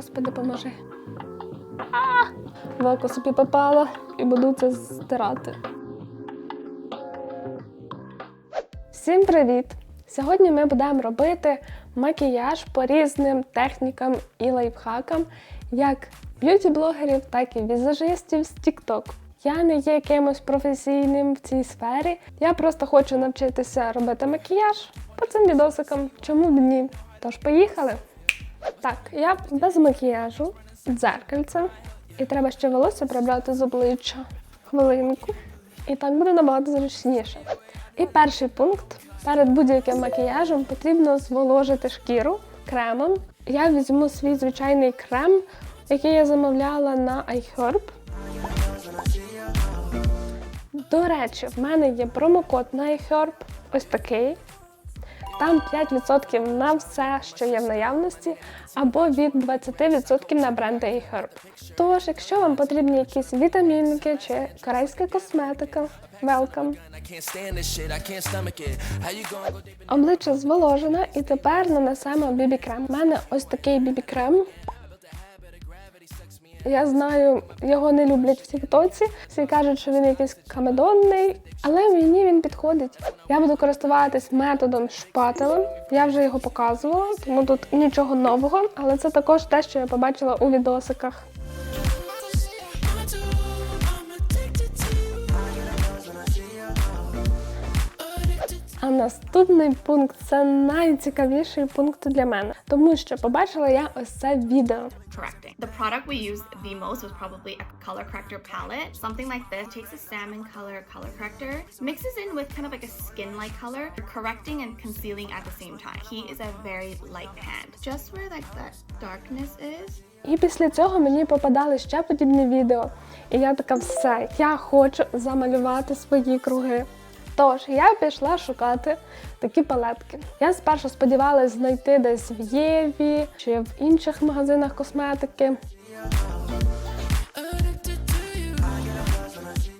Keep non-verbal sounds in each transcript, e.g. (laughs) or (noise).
Господи, поможи. В собі попало і буду це стирати. Всім привіт! Сьогодні ми будемо робити макіяж по різним технікам і лайфхакам, як б'юті-блогерів, так і візажистів з TikTok. Я не є якимось професійним в цій сфері. Я просто хочу навчитися робити макіяж по цим відосикам. Чому б ні? Тож поїхали! Так, я без макіяжу, дзеркальце. І треба ще волосся прибрати з обличчя. Хвилинку. І так буде набагато зручніше. І перший пункт. Перед будь-яким макіяжем потрібно зволожити шкіру кремом. Я візьму свій звичайний крем, який я замовляла на iHerb. До речі, в мене є промокод на iHerb, ось такий. Там 5% на все, що є в наявності, або від 20% на бренди iHerb. Тож, якщо вам потрібні якісь вітамінки чи корейська косметика, welcome! Обличчя зволожене і тепер нанесемо бібі-крем. У мене ось такий бібі-крем. Я знаю, його не люблять в Тіктоці. Всі кажуть, що він якийсь камедонний, але мені він підходить. Я буду користуватись методом шпателем. Я вже його показувала, тому тут нічого нового, але це також те, що я побачила у відосиках. А наступний пункт це найцікавіший пункт для мене, тому що побачила я ось це відео. correcting. The product we used the most was probably a color corrector palette. Something like this takes a salmon color color corrector, mixes in with kind of like a skin-like color, correcting and concealing at the same time. He is a very light hand. Just where like that darkness is, І після цього мені попадали ще подібні відео. І я така, все, я хочу замалювати свої круги. Тож я пішла шукати такі палетки. Я спершу сподівалась знайти десь в Єві чи в інших магазинах косметики.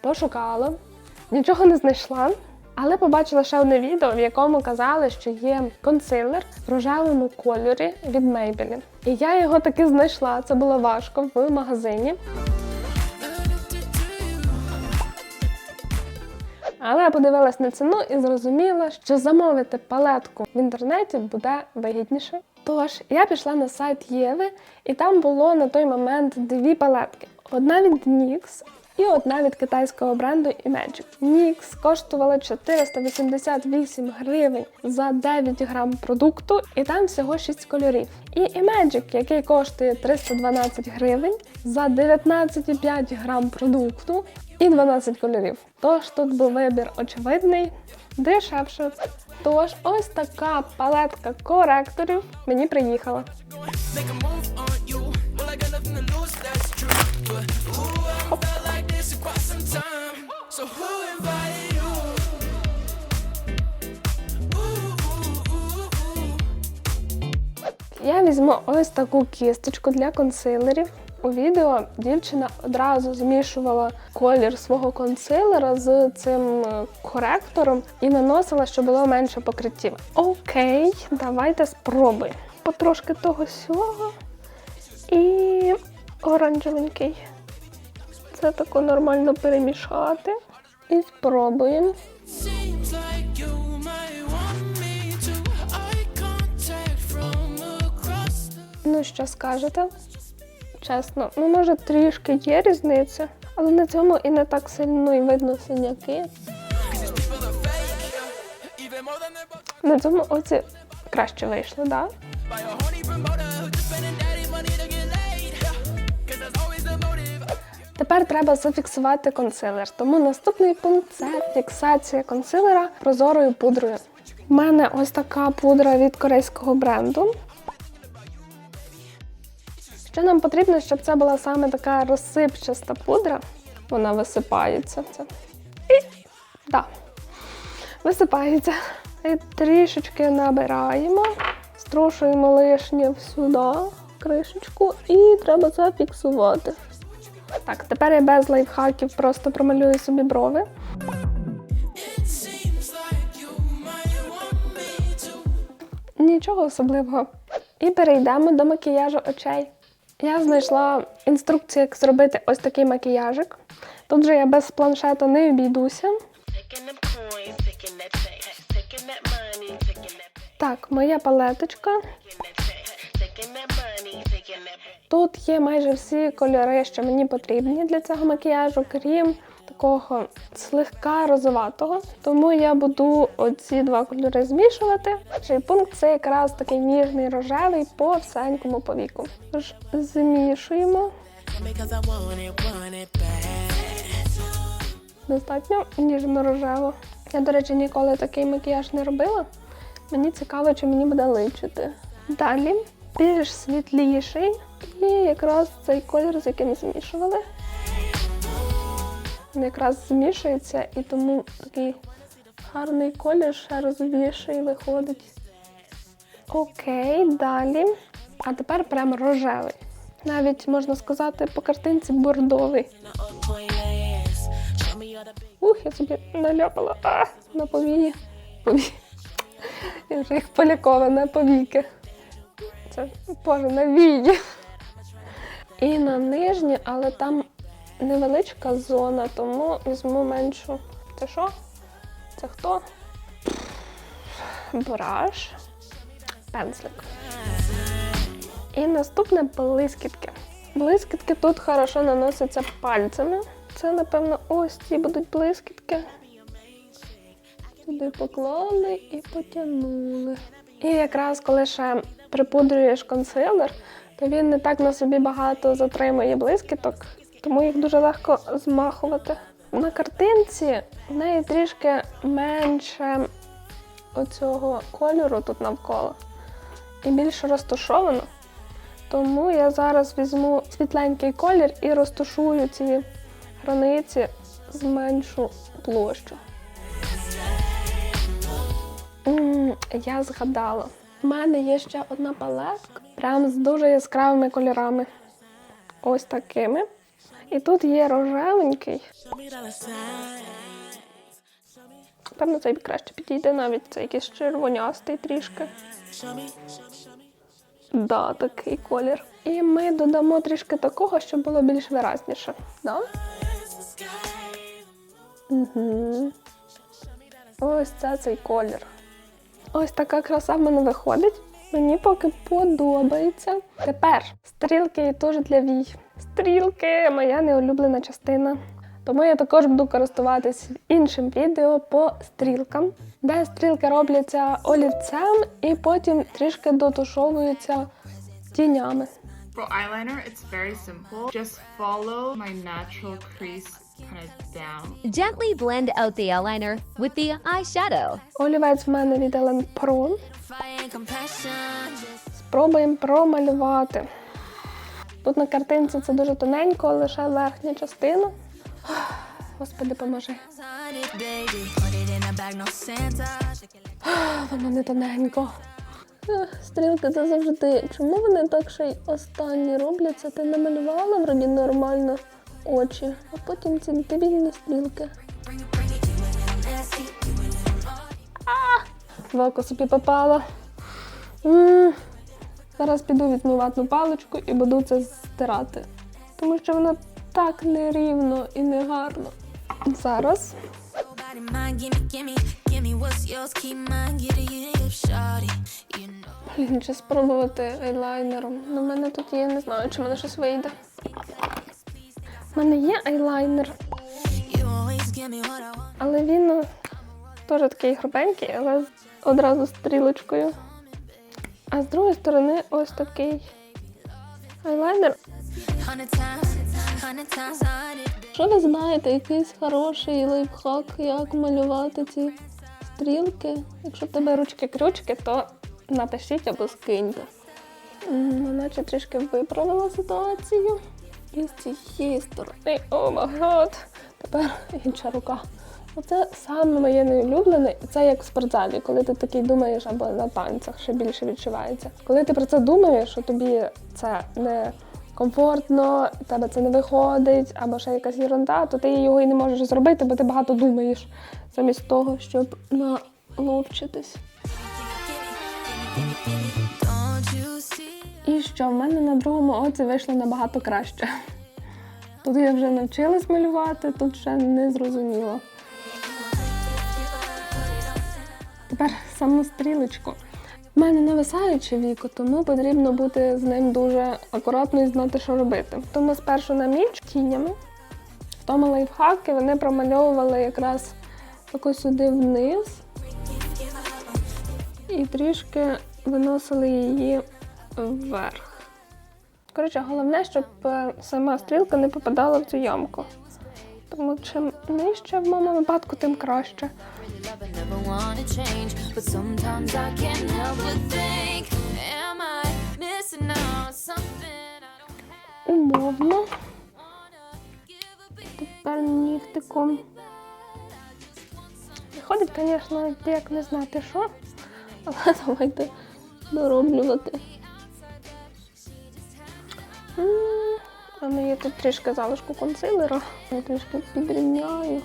Пошукала, нічого не знайшла. Але побачила ще одне відео, в якому казали, що є консилер в рожевому кольорі від Maybelline. І я його таки знайшла. Це було важко в магазині. Але я подивилась на ціну і зрозуміла, що замовити палетку в інтернеті буде вигідніше. Тож я пішла на сайт Єви, і там було на той момент дві палетки: одна від NYX і одна від китайського бренду Imagic. NYX коштувала 488 гривень за 9 грам продукту, і там всього 6 кольорів. І Imagic, який коштує 312 гривень за 19,5 грам продукту і 12 кольорів. Тож тут був вибір очевидний, дешевше. Тож ось така палетка коректорів мені приїхала. Я візьму ось таку кісточку для консилерів. У відео дівчина одразу змішувала колір свого консилера з цим е, коректором і наносила, щоб було менше покриттів. Окей, давайте спробуємо. Потрошки того сього і оранжевенький. Це тако нормально перемішати. І спробуємо. Ну, що скажете? Чесно, ну може трішки є різниця, але на цьому і не так сильно і видно синяки. На цьому оці краще вийшло, так? motive. Тепер треба зафіксувати консилер. Тому наступний пункт це фіксація консилера прозорою пудрою. У мене ось така пудра від корейського бренду. Що нам потрібно, щоб це була саме така розсипчаста пудра. Вона висипається. Це. І да, висипається. І трішечки набираємо, струшуємо лишнє сюди, кришечку, і треба зафіксувати. Так, тепер я без лайфхаків просто промалюю собі брови. Нічого особливого. І перейдемо до макіяжу очей. Я знайшла інструкцію, як зробити ось такий макіяжик. Тут же я без планшета не обійдуся. Так, моя палеточка. Тут є майже всі кольори, що мені потрібні для цього макіяжу, крім такого слегка розоватого. Тому я буду оці два кольори змішувати. Перший пункт це якраз такий ніжний рожевий по всенькому повіку. Тож змішуємо. Достатньо ніжно-рожево. Я, до речі, ніколи такий макіяж не робила. Мені цікаво, чи мені буде личити. Далі більш світліший і якраз цей колір, з яким змішували. Він якраз змішується і тому такий гарний колір ще розовіший виходить. Окей, далі. А тепер прямо рожевий. Навіть можна сказати по картинці бордовий. Ух, я собі наляпала а, на повії. Пові. Я вже їх полякована на повіки. Це боже, на вії. І на нижні, але там невеличка зона, тому візьму меншу. Це що? Це хто? Браш. Пензлик. І наступне блискітки. Блискітки тут хорошо наносяться пальцями. Це, напевно, ось ці будуть блискітки. Сюди поклали і потягнули. І якраз коли ще припудрюєш консилер, то він не так на собі багато затримує блискіток, тому їх дуже легко змахувати. На картинці в неї трішки менше оцього кольору тут навколо і більш розташовано. Тому я зараз візьму світленький колір і розташую ці границі, зменшу площу. М, Я згадала. У мене є ще одна палетка, прям з дуже яскравими кольорами. Ось такими. І тут є рожевенький. Певно, цей краще підійде навіть цей якийсь червонястий трішки. Да, такий колір. І ми додамо трішки такого, щоб було більш виразніше. Да? Угу. Ось це цей колір. Ось така краса в мене виходить. Мені поки подобається. Тепер стрілки теж для вій. Стрілки моя неулюблена частина. Тому я також буду користуватись іншим відео по стрілкам, де стрілки робляться олівцем і потім трішки дотушовуються тінями. For eyeliner, it's very simple. Just follow my natural crease kind of down. Gently blend out the eyeliner with the eyeshadow. Олівець в мене від Ellen Pro. Спробуємо промалювати. Тут на картинці це дуже тоненько, лише верхня частина. Господи, поможи. Воно не тоненько. Стрілки це завжди. Чому вони так ще й останні робляться? Ти намалювала вроді нормально очі, а потім ці дебільні стрілки. В око собі попала. М, Зараз піду візьму паличку і буду це стирати. Тому що воно так нерівно і негарно. Зараз. Блін, чи спробувати айлайнером. Ну, в мене тут є, не знаю, чи мене щось вийде. У мене є айлайнер, але він е, теж такий грубенький, але одразу стрілочкою. А з другої сторони ось такий айлайнер. Якщо ви знаєте якийсь хороший лайфхак, як малювати ці стрілки, якщо в тебе ручки-крючки, то напишіть або скиньте. Ну, Наче трішки виправила ситуацію. І з цієї сторони. О магад! Тепер інша рука. Оце саме моє неулюблене, і це як в спортзалі, коли ти такий думаєш або на танцях ще більше відчувається. Коли ти про це думаєш, що тобі це не комфортно, тебе це не виходить, або ще якась ерунда, то ти його і не можеш зробити, бо ти багато думаєш замість того, щоб наловчитись. І що в мене на другому оці вийшло набагато краще. Тут я вже навчилась малювати, тут ще не зрозуміло. Тепер саму стрілочку. У мене нависаюче віко, тому потрібно бути з ним дуже акуратно і знати, що робити. Тому спершу на ніч тінями. В тому лайфхаки вони промальовували якраз тако сюди вниз і трішки виносили її вверх. Коротше, головне, щоб е, сама стрілка не попадала в цю ямку. Тому чим нижче в моєму випадку, тим краще. Умовно. Тепер нігтиком. Виходить, звісно, як не знати що, але давайте дороблювати. У мене є тут трішки залишку консилера. Я трішки підрівняю.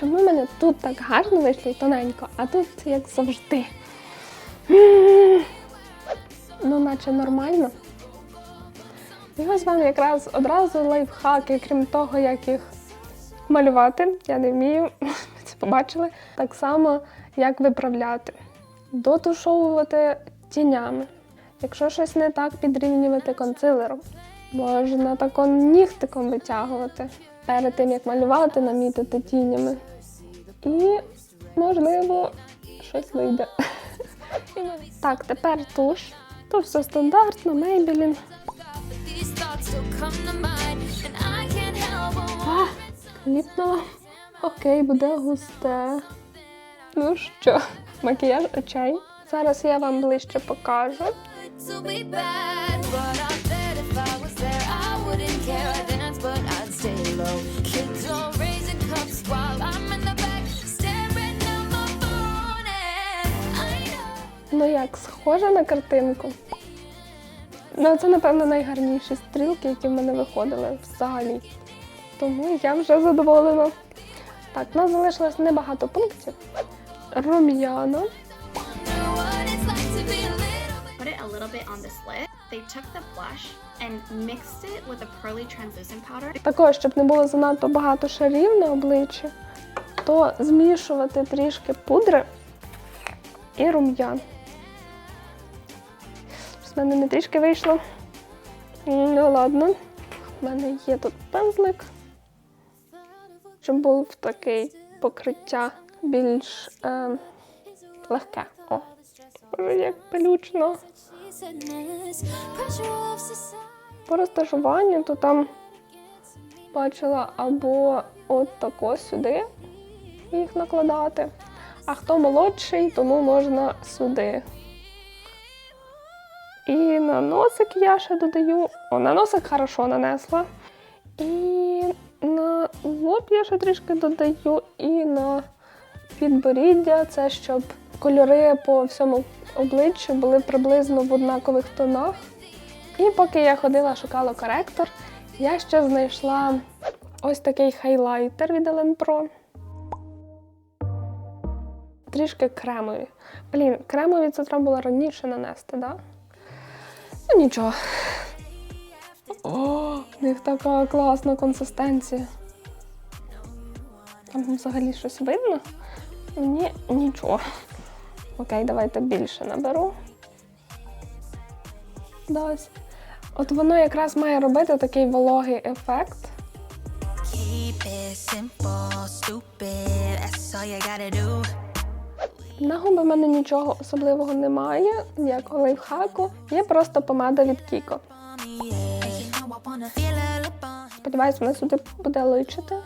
Чому в мене тут так гарно вийшло тоненько, а тут як завжди. Ну, наче нормально. І ось вам якраз одразу лайфхаки, крім того, як їх малювати. Я не вмію, (laughs) це побачили. Так само, як виправляти, дотушовувати тінями. Якщо щось не так, підрівнювати консилером. Можна тако нігтиком витягувати. Перед тим, як малювати, намітити тінями. І, можливо, щось вийде. (laughs) Так, тепер туш. Тут все стандартно, А, кліпнула. Окей, буде густе. Ну що, макіяж очей. Зараз я вам ближче покажу. To be bad, but I bet if I was there, I wouldn't care. I dance, but I'd stay low. Kids are raising cups while I'm in the back, staring at my phone, and I know. Ну як, схоже на картинку. Ну, це, напевно, найгарніші стрілки, які в мене виходили взагалі. Тому я вже задоволена. Так, у нас залишилось небагато пунктів. Рум'яна. Little bit on this lip. They took the blush and mixed it with a pearly translucent powder. Також, щоб не було занадто багато шарів на обличчі, то змішувати трішки пудри і рум'ян. З мене не трішки вийшло. Ну ладно. У мене є тут пензлик, щоб був такий покриття більш е, легке. О, як пелючно. По розташуванню, то там бачила або от тако сюди їх накладати. А хто молодший, тому можна сюди. І на носик я ще додаю. О, на носик хорошо нанесла. І на лоб я ще трішки додаю, і на підборіддя. Це щоб кольори по всьому обличчю були приблизно в однакових тонах. І поки я ходила, шукала коректор, я ще знайшла ось такий хайлайтер від Ellen Pro. Трішки кремові. Блін, кремові це треба було раніше нанести, так? Да? Ну нічого. О, в них така класна консистенція. Там взагалі щось видно? Мені нічого. Окей, давайте більше наберу. Да, ось. От воно якраз має робити такий вологий ефект. На губи в мене нічого особливого немає, ніякого лайфхаку. Є просто помада від Кіко. Сподіваюсь, вона сюди буде личити.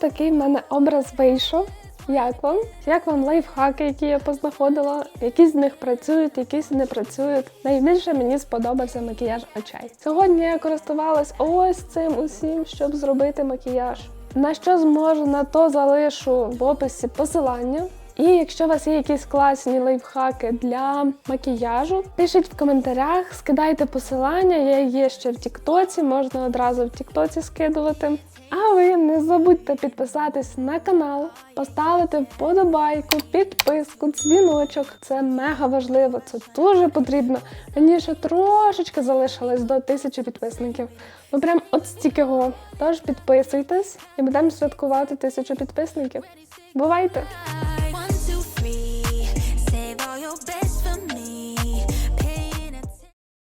Такий в мене образ вийшов. Як вам? Як вам лайфхаки, які я познаходила? Якісь з них працюють, якісь не працюють. Найбільше мені сподобався макіяж очей. Сьогодні я користувалась ось цим усім, щоб зробити макіяж. На що зможу, на то залишу в описі посилання. І якщо у вас є якісь класні лайфхаки для макіяжу, пишіть в коментарях, скидайте посилання. Я є ще в Тіктоці, можна одразу в Тіктоці скидувати. А ви не забудьте підписатись на канал, поставити вподобайку, підписку, дзвіночок. Це мега важливо, це дуже потрібно. Раніше трошечки залишилось до тисячі підписників. Ну прям от стільки го. Тож підписуйтесь і будемо святкувати тисячу підписників. Бувайте!